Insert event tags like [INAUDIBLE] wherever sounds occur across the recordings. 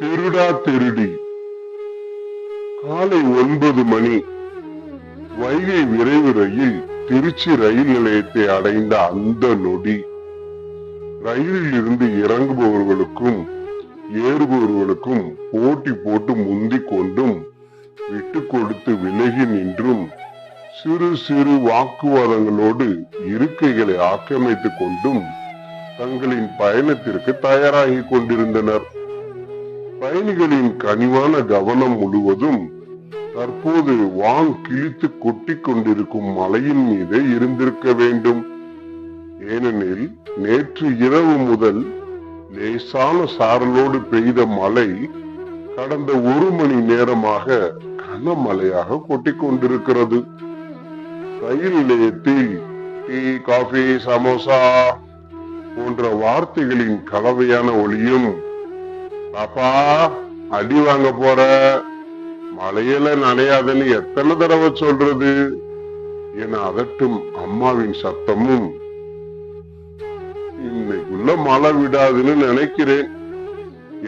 திருடா திருடி. காலை ஒன்பது மணி. வைகை விரைவு ரயில் திருச்சி ரயில் நிலையத்தை அடைந்த அந்த நொடி. ரயிலில் இருந்து இறங்குபவர்களுக்கும் ஏறுபவர்களுக்கும் போட்டி போட்டு முந்திக் கொண்டும் விட்டு கொடுத்து விலகி நின்றும் சிறு சிறு வாக்குவாதங்களோடு இருக்கைகளை ஆக்கிரமித்துக் கொண்டும் தங்களின் பயணத்திற்கு தயாராகி கொண்டிருந்தனர். பயணிகளின் கனிவான கவனம் முழுவதும் தற்போது வான் கிழித்து கொட்டி கொண்டிருக்கும் மலையின் மீதே இருந்திருக்க வேண்டும். ஏனெனில் நேற்று இரவு முதல் லேசான சாரலோடு பெய்த மழை கடந்த ஒரு மணி நேரமாக கனமழையாக கொட்டிக்கொண்டிருக்கிறது ரயில் நிலையத்தில் டீ காஃபி சமோசா போன்ற வார்த்தைகளின் கலவையான ஒளியும் அப்பா அடி வாங்க போற. மழையில நனையாதன்னு எத்தனை தடவை சொல்றது? என அதட்டும் அம்மாவின் சத்தமும். இன்னைக்குள்ள மழை விடாதுன்னு நினைக்கிறேன்.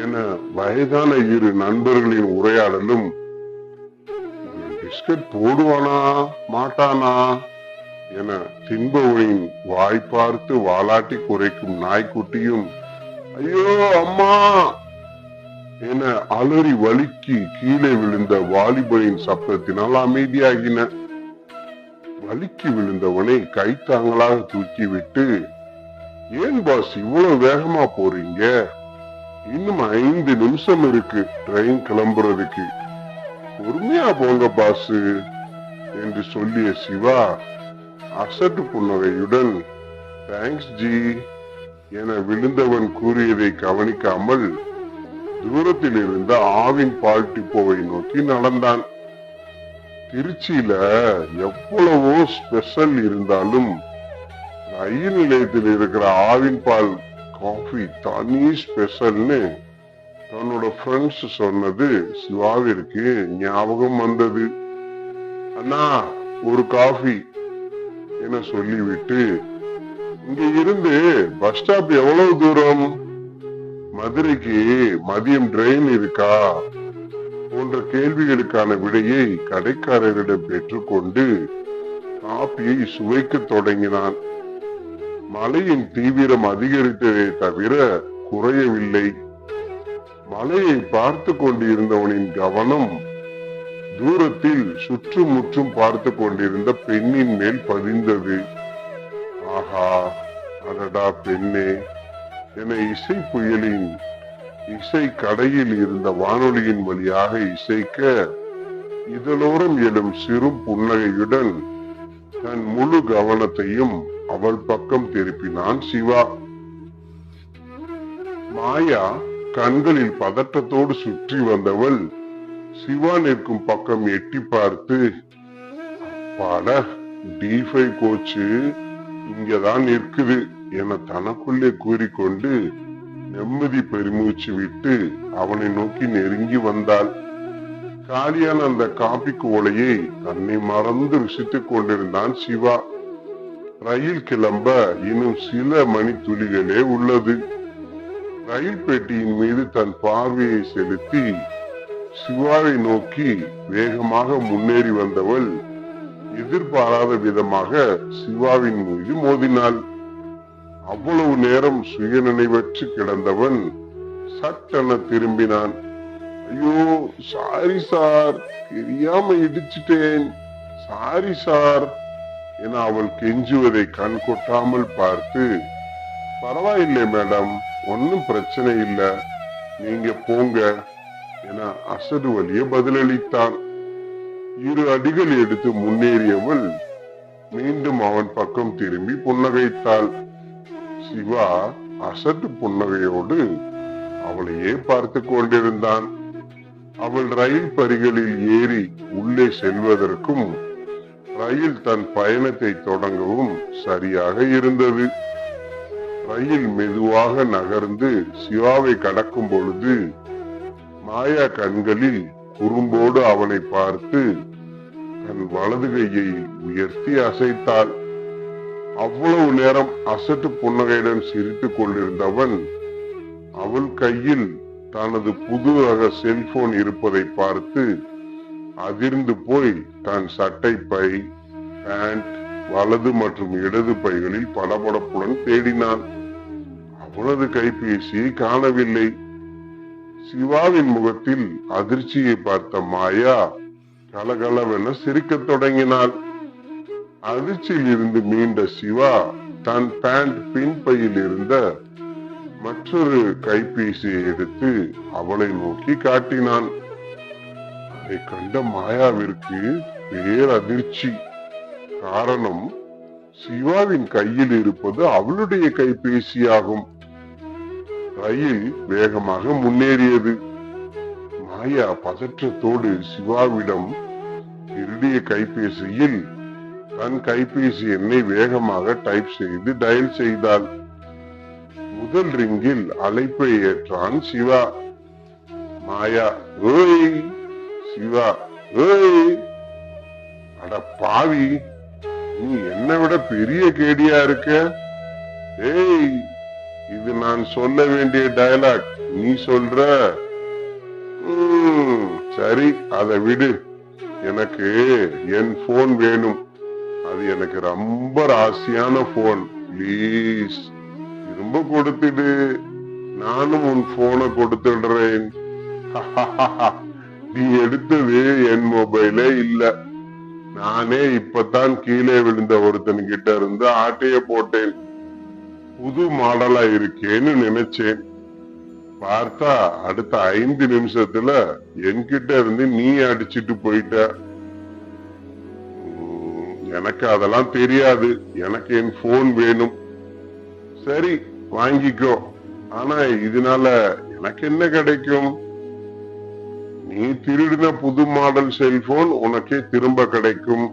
என வயதான இரு நண்பர்களின் உரையாடலும் பிஸ்கட் போடுவானா மாட்டானா? என தின்பவனின் வாய் பார்த்து வாலாட்டி குறைக்கும் நாய்க்குட்டியும் ஐயோ அம்மா என அலறி வலிக்கு கீழே விழுந்த வாலிபனின் சப்தத்தினால் அமைதியாகின. வலிக்கு விழுந்தவனை கைத்தாங்களாக தூக்கிவிட்டு ஏன் பாஸ் இவ்வளவு வேகமா போறீங்க? இன்னும் ஐந்து நிமிஷம் இருக்கு ட்ரெயின் கிளம்புறதுக்கு. பொறுமையா போங்க பாஸ் என்று சொல்லிய சிவா அசட்டு புன்னகையுடன் தேங்க்ஸ் ஜி என விழுந்தவன் கூறியதை கவனிக்காமல் தூரத்தில் இருந்த ஆவின் பால் டிப்போவை நோக்கி நடந்தான். திருச்சியில எவ்வளவோ ஸ்பெஷல் இருந்தாலும் ரயில் நிலையத்தில் இருக்கிற ஆவின் பால் காஃபி தனி ஸ்பெஷல்னு தன்னோட ஃப்ரெண்ட்ஸ் சொன்னது சிவாவிற்கு ஞாபகம் வந்தது. அண்ணா ஒரு காஃபி என சொல்லிவிட்டு இங்க இருந்து பஸ் ஸ்டாப் எவ்வளவு தூரம்? மதுரைக்கு மதியம் ட்ரெயின் இருக்கா போன்ற கேள்விகளுக்கான விடையை கடைக்காரரிடம் பெற்றுக்கொண்டு காப்பியை சுவைக்க தொடங்கினான். மலையின் தீவிரம் அதிகரித்ததை தவிர குறையவில்லை. மலையை பார்த்து கொண்டிருந்தவனின் கவனம் தூரத்தில் சுற்றுமுற்றும் பார்த்து கொண்டிருந்த பெண்ணின் மேல் பதிந்தது. ஆஹா அடடா பெண்ணே. என இசை புயலின் இசை கடையில் இருந்த வானொலியின் வழியாக இசைக்க இதழோரம் எழும் சிறு புன்னகையுடன் தன் முழு கவனத்தையும் அவள் பக்கம் திருப்பினான் சிவா. மாயா கண்களில் பதட்டத்தோடு சுற்றி வந்தவள் சிவா நிற்கும் பக்கம் எட்டி பார்த்து அப்பாடா டி கோச்சு இங்கதான் நிற்குது. என தனக்குள்ளே கூறிக்கொண்டு நிம்மதி பெருமூச்சு விட்டு அவனை நோக்கி நெருங்கி வந்தாள். காலியான அந்த காபி கோலையை தன்னை மறந்து ருசித்துக் கொண்டிருந்தான் சிவா. ரயில் கிளம்ப இன்னும் சில மணி துளிகளே உள்ளது. ரயில் பெட்டியின் மீது தன் பார்வையை செலுத்தி சிவாவை நோக்கி வேகமாக முன்னேறி வந்தவள் எதிர்பாராத விதமாக சிவாவின் மீது மோதினாள். அவ்வளவு நேரம் சுய நினைவற்று கிடந்தவன் சட்டென திரும்பினான். ஐயோ சாரி சார் தெரியாம இடிச்சிட்டேன். சாரி சார் என அவள் கெஞ்சுவதை கண் கொட்டாமல் பார்த்து பரவாயில்லை மேடம் ஒன்னும் பிரச்சனை இல்ல. நீங்க போங்க என அசடு வழிய பதிலளித்தான். இரு அடிகள் எடுத்து முன்னேறியவள் மீண்டும் அவன் பக்கம் திரும்பி புன்னகைத்தாள். சிவா அசட்டு புன்னகையோடு அவளையே பார்த்து கொண்டிருந்தான். அவள் ரயில் பரிகளில் ஏறி உள்ளே செல்வதற்கும் ரயில் தன் பயணத்தை தொடங்கவும் சரியாக இருந்தது. ரயில் மெதுவாக நகர்ந்து சிவாவை கடக்கும் பொழுது மாயா கண்களில் குறும்போடு அவனை பார்த்து தன் வலது கையை உயர்த்தி அசைத்தாள். அவ்வளவு நேரம் அசட்டு புன்னகையுடன் சிரித்துக் கொண்டிருந்தவன் அவள் கையில் தனது புது ரக செல்போன் இருப்பதை பார்த்து அதிர்ந்து போய் தன் சட்டை பை பேண்ட் வலது மற்றும் இடது பைகளில் படபடப்புடன் தேடினான். அவனது கைபேசியை காணவில்லை. சிவாவின் முகத்தில் அதிர்ச்சியை பார்த்த மாயா கலகலவென சிரிக்கத் தொடங்கினாள். அதிர்ச்சியில் இருந்து மீண்ட சிவா தன் பேண்ட் பின்பையில் இருந்த மற்றொரு கைபேசியை எடுத்து அவளை நோக்கி காட்டினான். அதை கண்ட மாயாவிற்கு பேரதிர்ச்சி காரணம் சிவாவின் கையில் இருப்பது அவளுடைய கைபேசியாகும். ரயில் வேகமாக முன்னேறியது. மாயா பதற்றத்தோடு சிவாவிடம் திருடிய கைபேசியில் தன் கைபேசி எண்ணை வேகமாக டைப் செய்து டயல் செய்தாள். முதல் ரிங்கில் அழைப்பை ஏற்றான் சிவா. மாயா ஓய் சிவா ஏய்! அட பாவி நீ என்னை விட பெரிய கேடியா இருக்க? ஏய் இது நான் சொல்ல வேண்டிய டயலாக் நீ சொல்ற? சரி அதை விடு. எனக்கு என் போன் வேணும். அது எனக்கு ரொம்ப ராசியான போன் பிளீஸ் திரும்ப கொடுத்துடு. நானும் உன் போனை கொடுத்துடுறேன். [LAUGHS] நீ எடுத்தது என் மொபைலே இல்ல. நானே இப்பதான் கீழே விழுந்த ஒருத்தன் கிட்ட இருந்து ஆட்டைய போட்டேன். புது மாடலா இருக்கேன்னு நினைச்சேன். பார்த்தா அடுத்த ஐந்து நிமிஷத்துல என்கிட்ட இருந்து நீ அடிச்சிட்டு போயிட்ட. எனக்கு அதெல்லாம் தெரியாது. எனக்கு என் போன் வேணும். சரி வாங்கிக்கோ. ஆனா இதனால எனக்கு என்ன கிடைக்கும்? நீ திருடின புது மாடல் செல்போன் உனக்கே திரும்ப கிடைக்கும்.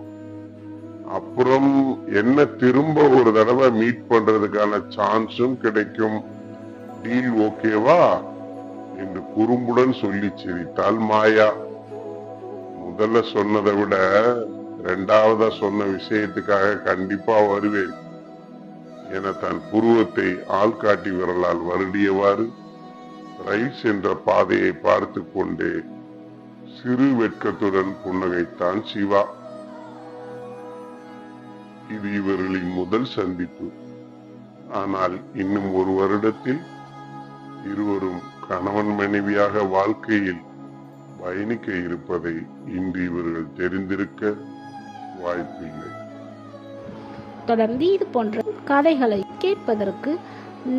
அப்புறம் என்ன திரும்ப ஒரு தடவை மீட் பண்றதுக்கான சான்ஸும் கிடைக்கும். டீல் ஓகேவா என்று குறும்புடன் சொல்லி சிரித்தாள் மாயா. முதல்ல சொன்னதை விட ரெண்டாவதா சொன்ன விஷயத்துக்காக கண்டிப்பா வருவேன். என தன் புருவத்தை ஆள்காட்டி விரலால் வருடியவாறு ரயில் சென்ற பாதையை பார்த்து கொண்டே சிறு வெட்கத்துடன் புன்னகைத்தான் சிவா. இது இவர்களின் முதல் சந்திப்பு. ஆனால் இன்னும் ஒரு வருடத்தில் இருவரும் கணவன் மனைவியாக வாழ்க்கையில் பயணிக்க இருப்பதை இன்று இவர்கள் தெரிந்திருக்க வாய்ப்பில்லை. தொடர்ந்து இது போன்ற கதைகளை கேட்பதற்கு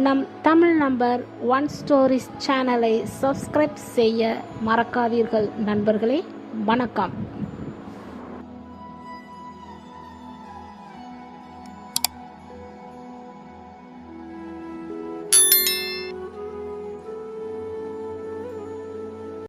நம் தமிழ் நம்பர் ஒன் ஸ்டோரிஸ் சேனலை சப்ஸ்கிரைப் செய்ய மறக்காதீர்கள் நண்பர்களே. வணக்கம்.